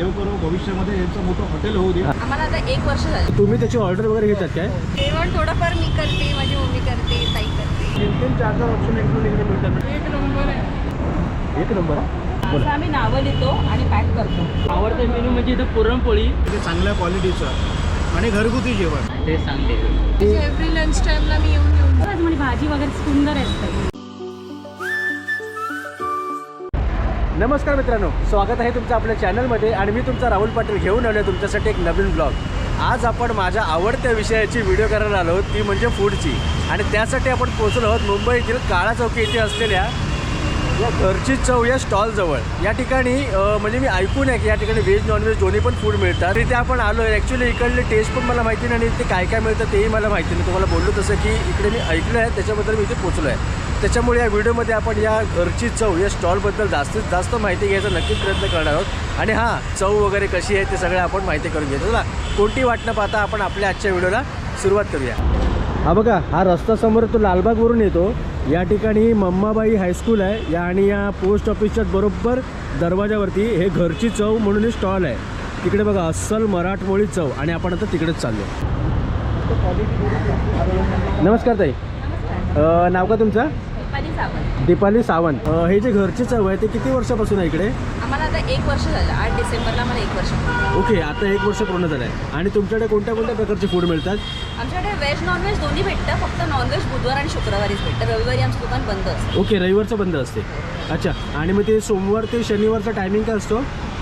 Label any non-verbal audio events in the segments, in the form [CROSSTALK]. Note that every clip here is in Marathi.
देव करो भविष्यामध्ये यांचं मोठं हॉटेल होऊ दे. आम्हाला आता एक वर्ष झालं. तुम्ही त्याची ऑर्डर वगैरे घेतात काय? जेवण थोडंफार मी करते माझी मम्मी करते ताई करते. तीन तीन चार चार ऑप्शन इकडून इकडे मिळतात. एक नंबर आहे. एक नंबर हा. असं आम्ही नावं लिहितो आणि पॅक करतो. आवडतं मेनू म्हणजे इथं पुरणपोळी. ते चांगल्या क्वालिटीचं आणि घरगुती जेवण. ते सांगते. एव्हरी लंच टाइमला मी येऊन येऊन म्हणजे भाजी वगैरे सुंदर असते. नमस्कार मित्रांनो स्वागत आहे तुमचं आपल्या चॅनलमध्ये आणि मी तुमचा राहुल पाटील घेऊन आलो तुमच्यासाठी एक नवीन ब्लॉग आज आपण माझ्या आवडत्या विषयाची व्हिडिओ करायला आलो आहोत ती म्हणजे फूडची आणि त्यासाठी आपण पोचलो आहोत मुंबईतील काळा चौकी येथे असलेल्या या घरची चव या स्टॉलजवळ या ठिकाणी म्हणजे मी ऐकून आहे की या ठिकाणी व्हेज नॉनव्हेज दोन्ही पण फूड मिळतात. तिथे आपण आलो आहे ॲक्च्युली इकडले टेस्ट पण मला माहिती नाही आणि ते काय काय मिळतं तेही मला माहिती नाही. तुम्हाला बोललो तसं की इकडे मी ऐकलं आहे त्याच्याबद्दल मी इथे पोचलो आहे त्याच्यामुळे या व्हिडिओमध्ये आपण या घरची चव या स्टॉलबद्दल जास्तीत जास्त माहिती घ्यायचा नक्कीच प्रयत्न करणार आहोत. आणि हां चव वगैरे कशी आहे ते सगळे आपण माहिती करून घेतो. चला कोणती वाट न पाहता आपण आपल्या आजच्या व्हिडिओला सुरुवात करूया. हा बघा हा रस्ता समोर तो लालबागवरून येतो. या ठिकाणी मम्माबाई हायस्कूल आहे. या आणि या पोस्ट ऑफिसच्या बरोबर दरवाजावरती हे घरची चव म्हणून हे स्टॉल आहे. तिकडे बघा अस्सल मराठमोळी चव. आणि आपण आता तिकडेच चाललो. नमस्कार ताई. नाव का तुमचं? सावंत. दीपाली सावंत. अ, हे जे घरची चव आहे ते किती वर्षापासून आहे इकडे? आम्हाला आता एक वर्ष झालं. आठ डिसेंबरला मला एक वर्ष. ओके आता एक वर्ष पूर्ण झालं आहे आणि तुमच्याकडे कोणत्या कोणत्या प्रकारचे फूड मिळतात? आमच्याकडे व्हेज नॉनव्हेज दोन्ही भेटतं. फक्त नॉनव्हेज बुधवार आणि शुक्रवारीच भेटतं. रविवारी आमचं दुकान बंद असतं. ओके रविवारचं बंद असते. अच्छा आणि मग ते सोमवार ते शनिवारचा टायमिंग काय असतो?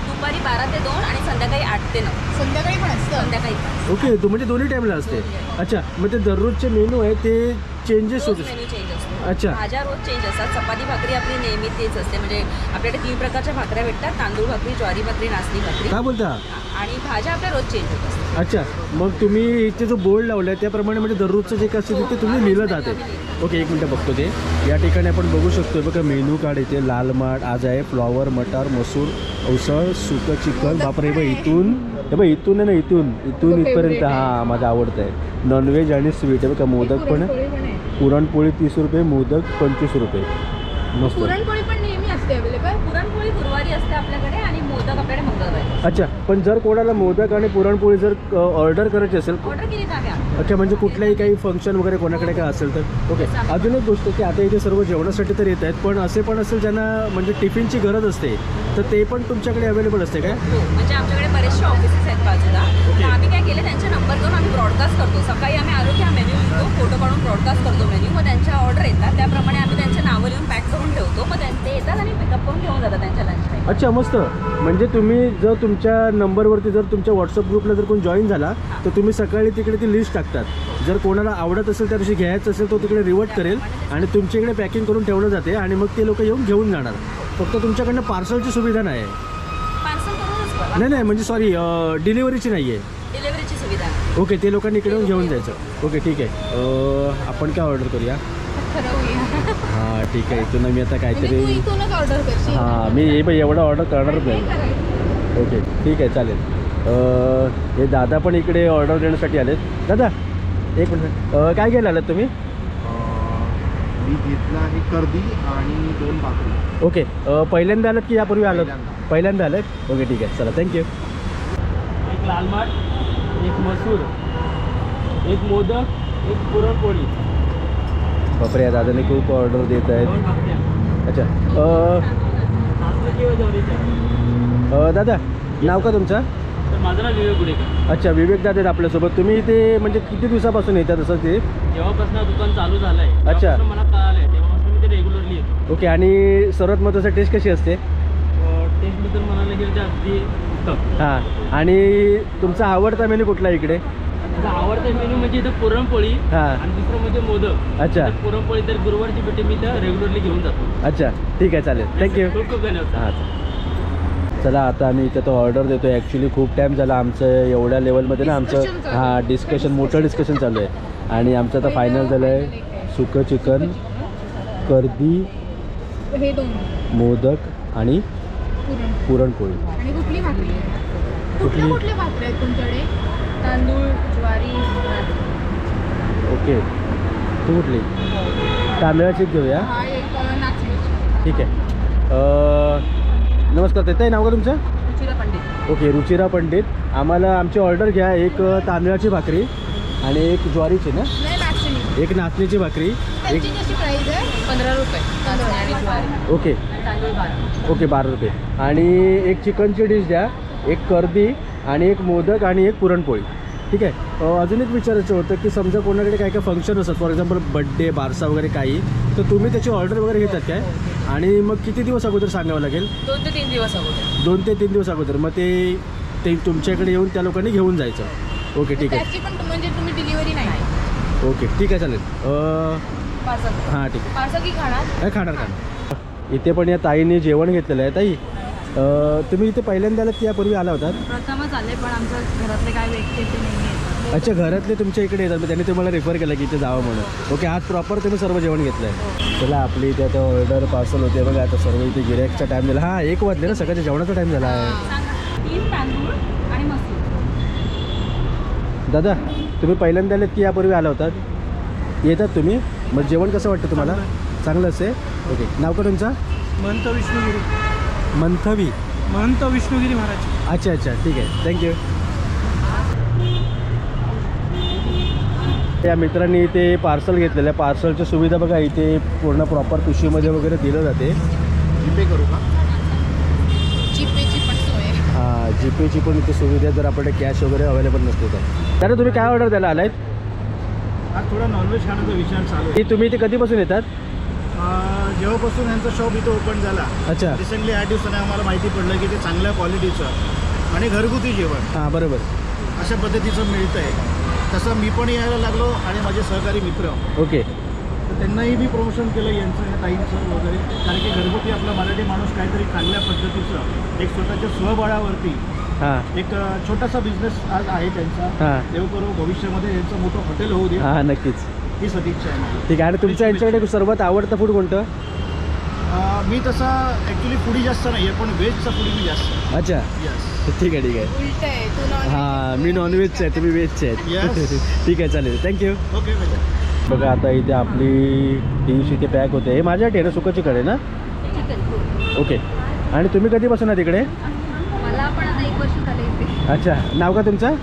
दुपारी बारा ते दोन आणि संध्याकाळी आठ ते नऊ. संध्याकाळी पण असतं. संध्याकाळी. ओके तू म्हणजे दोन्ही टाईमला असते. अच्छा मग ते दररोजचे मेनू आहे ते चेंजेस रोज होते मेन्यू चेंज असतो अच्छा. भाज्या रोज चेंज असतात. चपाती भाकरी आपली नेहमी तेच असते. म्हणजे आपल्याकडे तीन प्रकारच्या भाकऱ्या भेटतात. तांदूळ भाकरी ज्वारी भाकरी नाचणी भाकरी. काय बोलता? आणि भाज्या आपल्या रोज चेंज होत असतात. अच्छा. मग तुम्ही इथे जो बोर्ड लावला आहे त्याप्रमाणे म्हणजे दररोजचं जे काय असेल ते तुम्ही लिहिलं जाते. ओके एक मिनटं बघतो ते. या ठिकाणी आपण बघू शकतो बघा मेनू कार्ड इथे लाल माठ आज आहे फ्लॉवर मटार मसूर उसळ सुकं चिकन. बापरे बघ इथून हे बघ इथून आहे ना इथून. इथून इथपर्यंत हा माझं आवडतं आहे नॉनव्हेज आणि स्वीट आहे बघा मोदक पण आहे. पुरणपोळी तीस रुपये मोदक पंचवीस रुपये. मस्त. पुरणपोळी पण नेहमी असते अवेलेबल पुरणपोळी गुरुवारी असते आपल्याकडे आणि मोदक आपल्याकडे मंगळवारी. अच्छा पण जर कोणाला मोदक आणि पुरणपोळी जर ऑर्डर करायची असेल ऑर्डर केली अच्छा म्हणजे कुठल्याही काही फंक्शन वगैरे कोणाकडे काय असेल तर. ओके अजून एक गोष्ट की आता इथे सर्व जेवणासाठी तर येत आहेत पण असे पण असेल ज्यांना म्हणजे टिफिनची गरज असते तर ते पण तुमच्याकडे अवेलेबल असते काय हो म्हणजे आमच्याकडे बरेचसे ऑफिसेस आहेत बाजूला. तर आम्ही काय केले त्यांचे नंबर घेऊन आम्ही ब्रॉडकास्ट करतो. सकाळी आम्ही आलो की हा मेन्यू लिहितो फोटो काढून ब्रॉडकास्ट करतो मेन्यू मग त्यांच्या ऑर्डर येतात. त्याप्रमाणे आम्ही त्यांचे नावं लिहून पॅक करून ठेवतो. मग ते येतात आणि पिकअप करून घेऊन जातात त्यांच्या लंच अच्छा मस्त. म्हणजे तुम्ही जर तुमच्या नंबरवरती जर तुमच्या व्हॉट्सअप ग्रुपला जर कोण जॉईन झाला तर तुम्ही सकाळी तिकडे ती लिस्ट टाकतात. जर कोणाला आवडत असेल त्या दिवशी घ्यायचं असेल तो तिकडे रिवर्ट करेल आणि तुमच्या इकडे पॅकिंग करून ठेवलं जाते आणि मग ते लोक येऊन घेऊन जाणार. फक्त तुमच्याकडनं पार्सलची सुविधा नाही आहे नाही नाही म्हणजे सॉरी डिलिव्हरीची नाही आहे. ओके ते लोकांनी इकडे येऊन घेऊन जायचं. ओके ठीक आहे. आपण काय ऑर्डर करूया? हां ठीक आहे. इथून मी आता म्हणजे तू काहीतरी इथूनच ऑर्डर करशील. हां मी हे बाई एवढं ऑर्डर करणारच काय नाही? ओके ठीक आहे चालेल. अं, हे दादा पण इकडे ऑर्डर देण्यासाठी आलेत. दादा एक मिनिट. अं, काय घ्यायला आलात तुम्ही? मी घेतला आहे कर्दी आणि दोन भाकरी. ओके अं, पहिल्यांदा आलात की यापूर्वी आलात? पहिल्यांदा. पहिल्यांदा आलात? ओके ठीक आहे चला थँक्यू एक लाल माठ एक मसूर एक मोदक एक पुरणपोळी. बापरे या दादाने खूप ऑर्डर देत आहेत. अच्छा दादा नाव का तुमचं? माझं नाव विवेक गुडेकर. अच्छा विवेक दादा आहेत आपल्यासोबत. तुम्ही इथे म्हणजे किती दिवसापासून येतात असं ते? जेव्हापासून दुकान चालू झालं आहे अच्छा. मला कळालं आहे तेव्हापासून मी ते रेग्युलरली येतो. ओके आणि सर्वात महत्त्वाचं टेस्ट कशी असते? टेस्टबद्दल म्हणायला गेलं तर अगदी हां आणि तुमचा आवडता मेनू कुठला इकडे? आवडता मेन्यू म्हणजे इथं पुरणपोळी हां. आणि दुसरं म्हणजे मोदक. अच्छा. पुरणपोळी तर गुरुवारची पेटी मी तर रेग्युलरली घेऊन जातो. अच्छा. ठीक आहे चालेल. थँक्यू खूप खूप धन्यवाद हां चला आता आम्ही इथं तो ऑर्डर देतो ॲक्च्युली खूप टाईम झाला आमचं एवढ्या लेवलमध्ये ना आमचं Discussion चालू हां डिस्कशन मोठं डिस्कशन चालू आहे. आणि आमचं आता फायनल झालं आहे. सुकं चिकन कर्दी हे दोन. मोदक आणि पुरण. पुरणपोळी. आणि कुठली भाकरी? कुठली? कुठल्या कुठल्या भाकऱ्या आहेत तुमच्याकडे? तांदूळ ज्वारी नाचणी. ओके. तू कुठली तांदळाची घेऊया. हा एक अ, नाचणीची. ठीक आहे. अं, नमस्कार ताई. ताई नाव का तुमचं? रुचिरा पंडित. ओके रुचिरा पंडित. आम्हाला आमची ऑर्डर घ्या. एक तांदळाची भाकरी आणि एक ज्वारीची ना? नाही नाचणी. एक नाचणीची भाकरी. एक त्यांची कशी प्राईस आहे पंधरा रुपये. नाचणी आणि ज्वारी. ओके. तांदूळ बारा. ओके बारा रुपये. आणि एक चिकनची डिश द्या. एक कर्दी आणि एक मोदक आणि एक पुरणपोळी. ठीक आहे? अजून एक विचारायचं होतं की समजा कोणाकडे काय काय फंक्शन असतात फॉर एक्झाम्पल बड्डे बारसा वगैरे काही तर तुम्ही त्याची ऑर्डर वगैरे घेतात काय? आणि मग किती दिवस अगोदर सांगावं लागेल? दोन ते तीन दिवस अगोदर. दोन ते तीन दिवस अगोदर. मग ते ते तुमच्याकडे येऊन त्या लोकांनी घेऊन जायचं. ओके ठीक आहे. म्हणजे तुम्ही डिलिव्हरी नाही. ओके ठीक आहे चालेल. हां ठीक आहे. खाणार? खाणार इथे पण या ताईने जेवण घेतलेलं आहे ताई. अ, तुम्ही इथे पहिल्यांदा आलात की यापूर्वी आला होतात? प्रथमच आले पण आमच्या घरातले काय व्यक्ती ते अच्छा घरातले तुमच्या इकडे येतात मग त्यांनी तुम्हाला रेफर केलं की इथे जावं म्हणून. ओके आज प्रॉपर तुम्ही सर्व जेवण घेतलं आहे चला आपली इथे आता ऑर्डर पार्सल होते बघा आता सर्व इथे गिऱ्हाईकचा टाईम झाला. हां एक वाजले ना सकाळच्या जेवणाचा टाईम झाला आहे. सांगा. तीन तांदूळ आणि मसूर. दादा तुम्ही पहिल्यांदा आलेत की यापूर्वी आला होतात? येतात तुम्ही? मग जेवण कसं वाटतं तुम्हाला? चांगलं असेल. ओके नाव का तुमचं? महंत विष्णुगिरी. मंथवी? महंत विष्णुगिरी महाराज. अच्छा अच्छा ठीक आहे. थँक्यू या मित्रांनी इथे पार्सल घेतलेलं आहे. पार्सलची सुविधा बघा इथे पूर्ण प्रॉपर पिशवीमध्ये वगैरे दिलं जाते. जीपे करू का? जीपेची पण सोय आहे. हां जीपेची पण इथे सुविधा आहे, जर आपल्याकडे कॅश वगैरे अवेलेबल नसते तर. त्याला तुम्ही काय ऑर्डर द्यायला आलात आज थोडा नॉनव्हेज खाण्याचा विचार चालू की तुम्ही इथे कधीपासून येतात? आहे जेव्हापासून यांचा शॉप इथं ओपन झाला अच्छा. रिसेंटली आठ दिवसाने आम्हाला माहिती पडलं की ते चांगल्या क्वालिटीचं आणि घरगुती जेवण. हां बरोबर. अशा पद्धतीचं मिळतं आहे तसं मी पण यायला लागलो आणि माझे सहकारी मित्र. ओके. तर त्यांनाही मी प्रमोशन केलं यांचं या ताईंचं वगैरे. कारण की घरगुती आपला मराठी माणूस काहीतरी चांगल्या पद्धतीचं एक स्वतःच्या स्वबळावरती हां. एक छोटासा बिझनेस आज आहे त्यांचा. हां. देव करो भविष्यामध्ये यांचं मोठं हॉटेल होऊ दे. हां नक्कीच. ही सदिच्छा आहे ठीक आहे आणि तुमच्या यांच्याकडे सर्वात आवडतं फूड कोणतं? मी तसा ॲक्च्युली फुडी जास्त नाही आहे पण व्हेजचा फुडी मी जास्त अच्छा. यस ठीक आहे ठीक आहे. उलट आहे तू नॉन हां मी नॉनव्हेजचे आहे तुम्ही व्हेजचे आहेत Yes. [LAUGHS] ठीक आहे चालेल. थँक्यू ओके बघा आता इथे आपली डिश इथे पॅक होते. हे माझ्या आहे ना सुकाची कडे ना? ओके आणि तुम्ही कधीपासून आहात इकडे? मला पण आता एक वर्ष झाले इथे. अच्छा. नाव का तुमचं?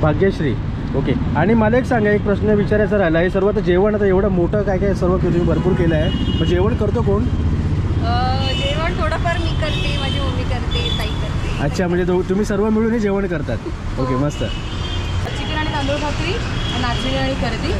भाग्यश्री. ओके. आणि मला एक सांगा एक प्रश्न विचारायचा राहिला. हे सर्व आता जेवण आता एवढं मोठं काय काय सर्व तुम्ही भरपूर केलं आहे. मग जेवण करतो कोण? जेवण थोडंफार मी करते माझी मम्मी करते ताई करते. अच्छा म्हणजे दो- तुम्ही सर्व मिळून हे जेवण करतात. ओके मस्त. चिकन आणि तांदूळ भाकरी नाचणी आणि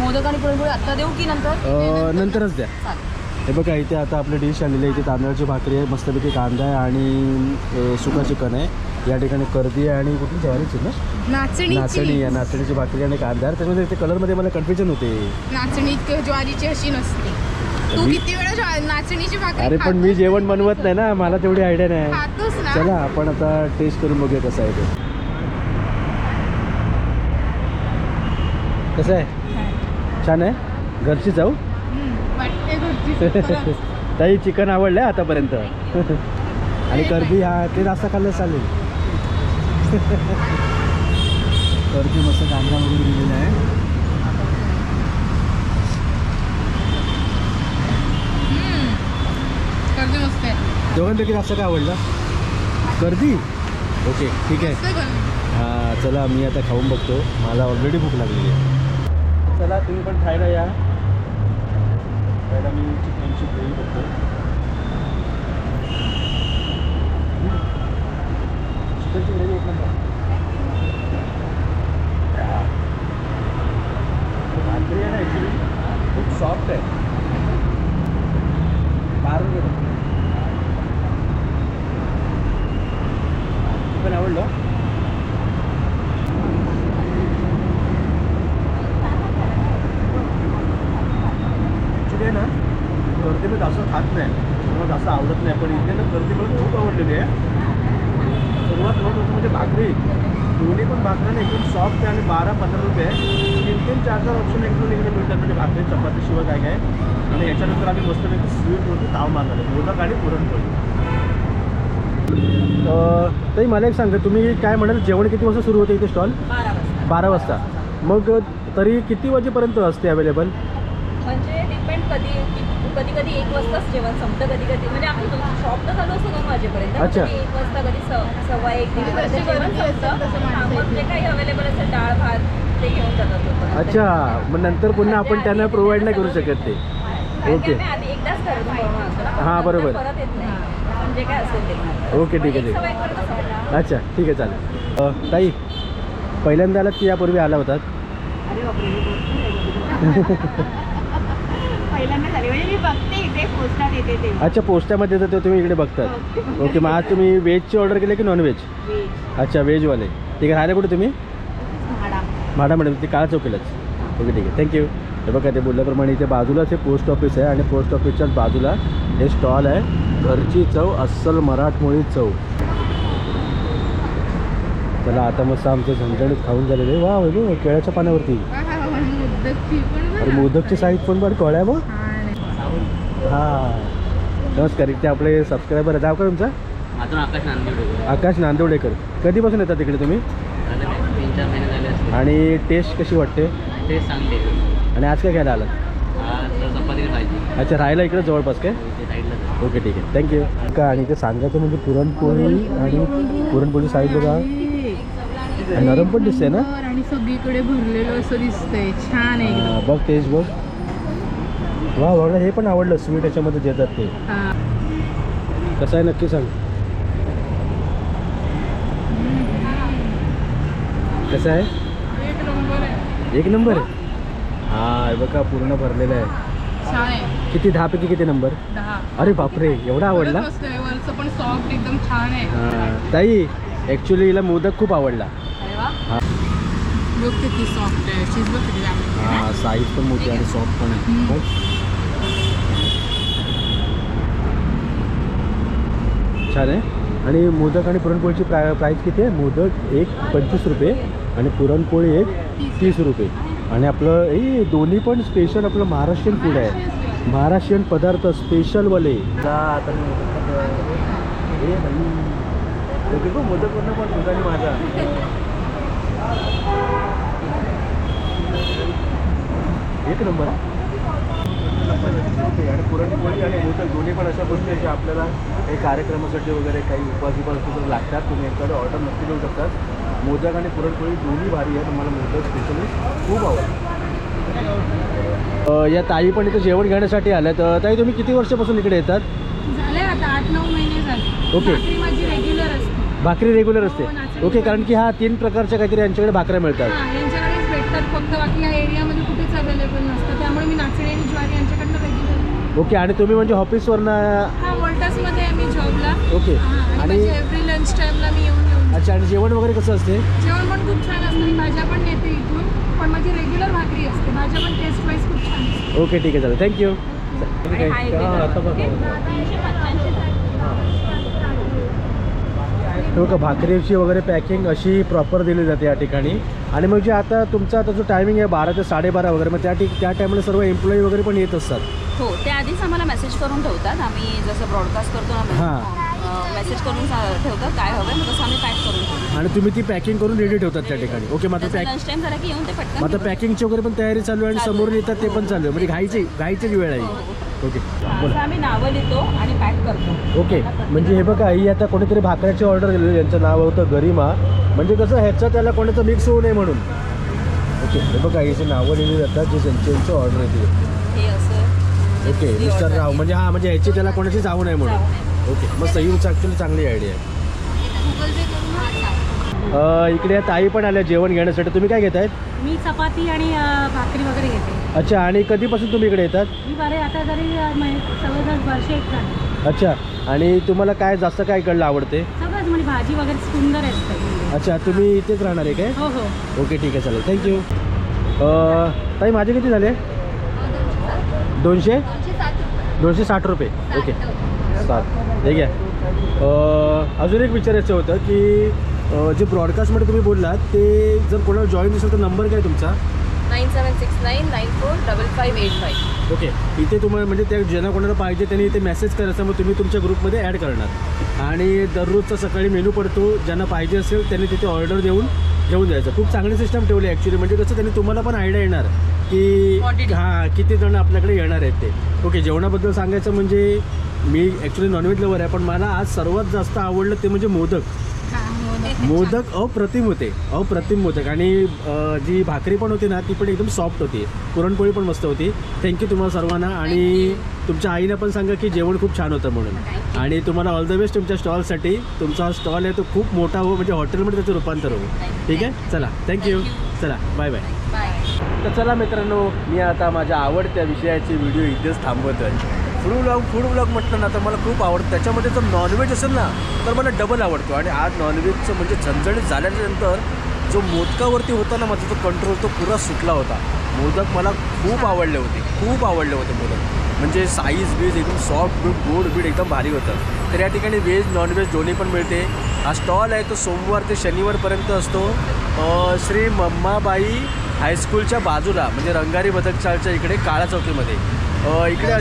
मोदक आणि पुरणपोळी आत्ता देऊ की नंतर? अं, नंतरच द्या. चालेल. हे बघा इथे आता आपली डिश आलेली आहे. इथे तांदळाची भाकरी आहे मस्तपैकी कांदा आहे आणि अं, सुका चिकन आहे. या ठिकाणी कर्दी आहे आणि कुठली ज्वारीची ना नाचणी नाचणीची. आहे नाचणीची भाकरी आणि कांदा. आहे त्याच्यामध्ये ते कलरमध्ये मला कन्फ्युजन होते. नाचणी ज्वारीची अशी नसते. तू मी- किती वेळा ज्वा- नाचणीची भाकरी अरे पण मी जेवण बनवत नाही ना. मला तेवढी आयडिया नाही. खातोस ना? चला आपण आता टेस्ट करून बघूया कसं आहे ते. कसं आहे? छान. आहे? घरची जाऊ हम्म, वाटते घरची खरंच. [LAUGHS] ताई चिकन आवडलं आहे आतापर्यंत [LAUGHS] आणि कर्दी हा ते जास्त खाल्लं चालेल. कर्दी मस्त कांदा वगैरे दिलेला आहे. दोघांपैकी जास्त काय आवडलं? कर्दी ओके ठीक आहे. हां चला मी आता खाऊन बघतो. मला ऑलरेडी भूक लागलेली आहे. चला तुम्ही पण खायला या. पहिला मी चिकनची ग्रेव्ही बघतो हम्म. चिकनची ग्रेव्ही एक नंबर या. भाकरी आहे ना ॲक्च्युली खूप सॉफ्ट आहे बाहेरून गेलं पण आवडलं ॲक्च्युली आहे ना गर्दी मी जास्त खात नाही. मला जास्त आवडत नाही. पण इथे ना गर्दी मला खूप आवडलेली आहे. सर्वात महत्त्वाचं म्हणजे भाकरी. दोन्ही पण भाकऱ्या ना एकदम सॉफ्ट आहे आणि बारा पंधरा रुपये. तीन तीन चार चार ऑप्शन एकदम इकडे मिळतात. म्हणजे भाकरी चपाती शिवाय काय काय. आणि याच्यानंतर आम्ही मस्तपैकी स्वीट होतो ताव मागवले मोदक आणि पुरणपोळी. ताई मला एक सांगा तुम्ही काय म्हणाल जेवण किती वाजता सुरू होते इथे स्टॉल बारा वाजता. बारा वाजता. मग तरी किती वाजेपर्यंत असते अवेलेबल म्हणजे डिपेंड कधी कधी कधी एक वाजताच जेवण संपतं कधी कधी म्हणजे आमचं शॉप तर चालू असतं दोन वाजेपर्यंत पण अच्छा. कधी एक वाजता कधी स- सव्वा एक दीड वाजता जशी जेवण संपतं हा, मग जे. काही अवेलेबल असेल डाळ भात ते घेऊन जातात लोकं. अच्छा मग नंतर पुन्हा आपण त्यांना प्रोव्हाइड नाही करू शकत ते कारण की ओके आम्ही आधी एकदाच करतो हा, बरोबर. परत येत नाही म्हणजे काय असेल ते ओके, ठीक आहे, एक ठीक. संपतं. अच्छा ठीक आहे चालेल अ, ताई पहिल्यांदा आलात की यापूर्वी आला होतात [LAUGHS] अरे बापरे, हे भरपूर आहे. पहिल्यांदा झाली म्हणजे मी बघते इथे पोस्टात येते ते अच्छा पोस्टामध्ये येतं ते तुम्ही इकडे बघतात ओके मग आज तुम्ही व्हेजची ऑर्डर केली की नॉनव्हेज अच्छा व्हेजवाले ठीक आहे राहिले कुठे तुम्ही म्हाडा मॅडम ते काळ चौकीलाच ओके ठीक आहे थँक्यू हे बघा ते बोलल्याप्रमाणे इथे बाजूलाच हे पोस्ट ऑफिस आहे आणि पोस्ट ऑफिसच्याच बाजूला हे स्टॉल आहे घरची चव अस्सल मराठमोळी चव चला आता मस्त आमचं झणझणीत खाऊन झालेलं आहे वा वैभव केळ्याच्या पाण्यावरती पण अरे मोदकची साईज पण बरं कळ्या बघ. हां. नमस्कार इथे आपले सबस्क्रायबर आहेत. का तुमचं? आकाश नांदेड आकाश नांदवडेकर कधीपासून येतात तिकडे तुम्ही? तीन चार महिने झाले आणि टेस्ट कशी वाटते? ते सांगते आणि आज काय घ्यायला आलात? आज चपाती पाहिजे अच्छा राहायला इकडे जवळपास काय? साईडला. ओके ठीक आहे. थँक्यू का आणि ते सांगायचं म्हणजे पुरणपोळी आणि पुरणपोळी साईज बघा. आणि नरम पण दिसते ना? आणि सगळीकडे भरलेलं असं दिसतंय. छान आहे हा, बघ तेच बघ. वा बघा हे पण आवडलं. स्वीट याच्यामध्ये देतात ते. हा. कसं आहे नक्की सांग. कसं आहे? एक नंबर आहे. एक नंबर हा. हे बघा पूर्ण भरलेलं आहे. किती दहापैकी किती नंबर? दहा. अरे बापरे एवढा आवडला? ताई ॲक्च्युली हिला मोदक खूप आवडला. बघ किती सॉफ्ट आहे चीज बघ किती चांगली आहे. हा साईज पण मोठी आणि सॉफ्ट पण आहे. छान आहे. आणि मोदक आणि पुरणपोळीची प्राय प्राईस किती आहे? मोदक एक पंचवीस रुपये आणि पुरणपोळी एक तीस रुपये. आणि आपलं ए दोन्ही पण स्पेशल आपलं महाराष्ट्रीयन फूड आहे. महाराष्ट्रीयन पदार्थ स्पेशलवाले मोदक पण माझा. एक नंबर. आणि पुरणपोळी आणि मोदक दोन्ही पण अशा गोष्टी आहेत ज्या आपल्याला काही कार्यक्रमासाठी वगैरे काही उपवास उपास लागतात. तुम्ही एखादं ऑर्डर नक्की देऊ शकतात मोदक आणि पुरणपोळी दोन्ही भारी आहे तुम्हाला मोदक स्पेशली खूप आवडतं या ताई पण इथं जेवण घेण्यासाठी आल्या तर ताई तुम्ही किती वर्षापासून इकडे येतात? झाले आता आठ नऊ महिने झाले. ओके. भाकरी रेग्युलर असते. ओके कारण की हा तीन प्रकारच्या काहीतरी यांच्याकडे भाकऱ्या मिळतात. हा यांच्याकडेच भेटतात फक्त बाकी या एरियामध्ये कुठेच अवेलेबल नसतं. त्यामुळे मी नाचणी आणि ज्वारी यांच्याकडनं रेग्युलर ओके आणि तुम्ही म्हणजे ऑफिसवरनं हा वोल्टासमध्ये आहे मी जॉबला ओके आणि आणि एव्हरी लंच टाईमला मी येऊन येऊन अच्छा आणि जेवण वगैरे कसं असते? जेवण पण खूप छान असतं. मी भाज्या पण नेते इथून पण माझी रेग्युलर भाकरी असते. भाज्या पण टेस्ट वाईज खूप छान असते ओके ठीक आहे चालेल. थँक्यू आणि हा हो का भाकरीची वगैरे पॅकिंग अशी प्रॉपर दिली जाते या ठिकाणी. आणि मग जे आता तुमचा आता जो टायमिंग आहे बारा ते साडेबारा वगैरे मग त्या ठिक त्या टायमाला सर्व एम्प्लॉई वगैरे पण येत असतात. हो ते आधीच आम्हाला मेसेज करून ठेवतात. आम्ही जसं ब्रॉडकास्ट करतो हां. ना मेसेज करून सा- ठेवतात. काय हवं मग तसं आम्ही पॅक करून ठेवतो. आणि तुम्ही ती पॅकिंग करून रेडी ठेवतात त्या ठिकाणी. ओके मग आता पॅक लंच टाइम झाला की येऊन ते मग पटकन आता पॅकिंगची वगैरे पण तयारी चालू आहे आणि समोरून. येतात ते पण चालू आहे. म्हणजे घाईची घाईची वेळ हो, आहे हो. ओके असं आम्ही नावं लिहितो आणि पॅक करतो. ओके म्हणजे हे बघा ही आता कोणीतरी भाकऱ्याची ऑर्डर दिली यांचं नाव होतं गरिमा. म्हणजे कसं ह्याचं त्याला कोणाचं मिक्स होऊ नये म्हणून. ओके हे बघा हिची नावं लिहिली जातात जे त्यांची ऑर्डर येते हे असं. Okay mister Rao. म्हणजे हा म्हणजे ह्याची त्याला कोणाची जाऊ नये म्हणून. ओके मस्त ही ॲक्च्युली चांगली आयडिया आहे. इकडे ताई पण आल्या जेवण घेण्यासाठी. तुम्ही काय घेतायत? मी चपाती आणि अ, भाकरी वगैरे घेते. अच्छा आणि कधीपासून तुम्ही इकडे येतात? मी बरे आता अ, मै- सगळं वर्ष एक झालं. अच्छा आणि तुम्हाला काय जास्त काय इकडलं आवडते? सगळंच म्हणजे भाजी वगैरे सुंदर असते अच्छा तुम्ही इथेच राहणार आहे काय? हो हो. ओके ठीक आहे चालेल. थँक्यू ताई माझे किती झाले? दोनशे? दोनशे साठ रुपये. ओके. सात ठीक आहे. अजून एक विचारायचं होतं की जे ब्रॉडकास्टमध्ये तुम्ही बोललात ते जर कोणाला जॉईन असेल तर नंबर काय तुमचा nine seven six nine nine four double five eight five okay इथे तुम्हाला म्हणजे त्या ज्यांना कोणाला पाहिजे त्यांनी इथे मेसेज करायचा मग तुम्ही तुमच्या ग्रुपमध्ये ॲड करणार आणि दररोजचा सकाळी मेनू पडतो ज्यांना पाहिजे असेल त्यांनी तिथे ऑर्डर देऊन घेऊन जायचं खूप चांगली सिस्टम ठेवली ॲक्च्युली म्हणजे कसं त्यांनी तुम्हाला पण आयडिया येणार की हां किती जण आपल्याकडे येणार आहेत ते ओके जेवणाबद्दल सांगायचं म्हणजे मी ॲक्च्युली नॉनव्हेज लवर आहे पण मला आज सर्वात जास्त आवडलं ते म्हणजे मोदक मोदक अप्रतिम होते अप्रतिम मोदक. आणि जी भाकरी पण होती ना ती पण एकदम सॉफ्ट होती. पुरणपोळी पण मस्त होती. थँक्यू तुम्हाला सर्वांना. आणि तुमच्या आईला पण सांगा की जेवण खूप छान होतं म्हणून. आणि तुम्हाला ऑल द बेस्ट तुमच्या स्टॉलसाठी तुमचा स्टॉल आहे तो खूप मोठा हो म्हणजे हॉटेलमध्ये त्याचं रूपांतर हो. ठीक आहे? चला. थँक्यू चला. बाय बाय बाय तर चला मित्रांनो मी आता माझ्या आवडत्या विषयाची व्हिडिओ इथेच थांबवत आहे फूड ब्लॉग फूड ब्लॉग म्हटलं ना तर मला खूप आवडतं. त्याच्यामध्ये जर नॉनव्हेज असेल ना तर मला डबल आवडतो. आणि आज नॉनव्हेजचं म्हणजे झणझणीत झाल्यानंतर जो मोदकावरती होता ना माझा जो कंट्रोल तो पुरा सुटला होता. मोदक मला खूप आवडले होते. खूप आवडले होते मोदक. म्हणजे साईज बीज एकदम सॉफ्ट बीट गोड बीट एकदम भारी होतं. तर या ठिकाणी व्हेज नॉनव्हेज दोन्ही पण मिळते. हा स्टॉल आहे तो सोमवार ते शनिवारपर्यंत असतो. श्री मम्माबाई हायस्कूलच्या बाजूला म्हणजे रंगारी बदकचाळच्या इकडे काळा चौकीमध्ये. इकडे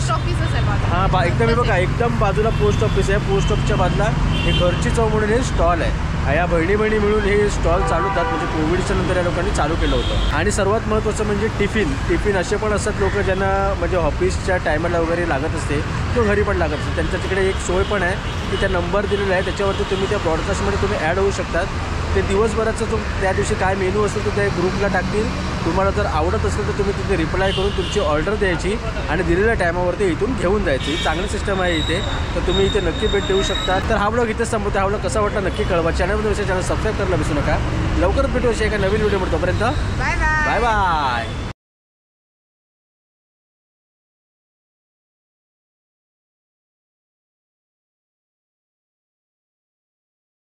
हां बा एकदम हे बघा एकदम बाजूला पोस्ट ऑफिस आहे. पोस्ट ऑफिसच्या बाजूला हे घरची चव म्हणून हे स्टॉल आहे. हा, या बहिणी बहिणी मिळून हे स्टॉल चालवतात म्हणजे कोविडच्या नंतर या लोकांनी चालू केलं होतं. आणि सर्वात महत्त्वाचं म्हणजे टिफिन टिफिन असे पण असतात लोक ज्यांना म्हणजे ऑफिसच्या टायमाला वगैरे लागत असते किंवा घरी पण लागत असते. त्यांच्या तिकडे एक सोय पण आहे की त्या नंबर दिलेला आहे. त्याच्यावरती तुम्ही त्या ब्रॉडकास्टमध्ये तुम्ही ॲड होऊ शकतात. ते दिवसभराचं तुम त्या दिवशी काय मेनू असेल तर ते ग्रुपला टाकतील. तुम्हाला जर आवडत असेल तर तुम्ही तिथे रिप्लाय करून तुमची ऑर्डर द्यायची आणि दिलेल्या टायमावरती इथून घेऊन जायची. चांगली सिस्टम आहे इथे. तर तुम्ही इथे नक्की भेट देऊ शकता. तर हा ब्लॉग इथेच संपवतो. हा ब्लॉग कसा वाटला नक्की कळवा. चॅनलमध्ये विषय चॅनल सबस्क्राईब करायला विसरू नका. लवकरच भेटू अशी एका नवीन व्हिडिओ तोपर्यंत बाय बाय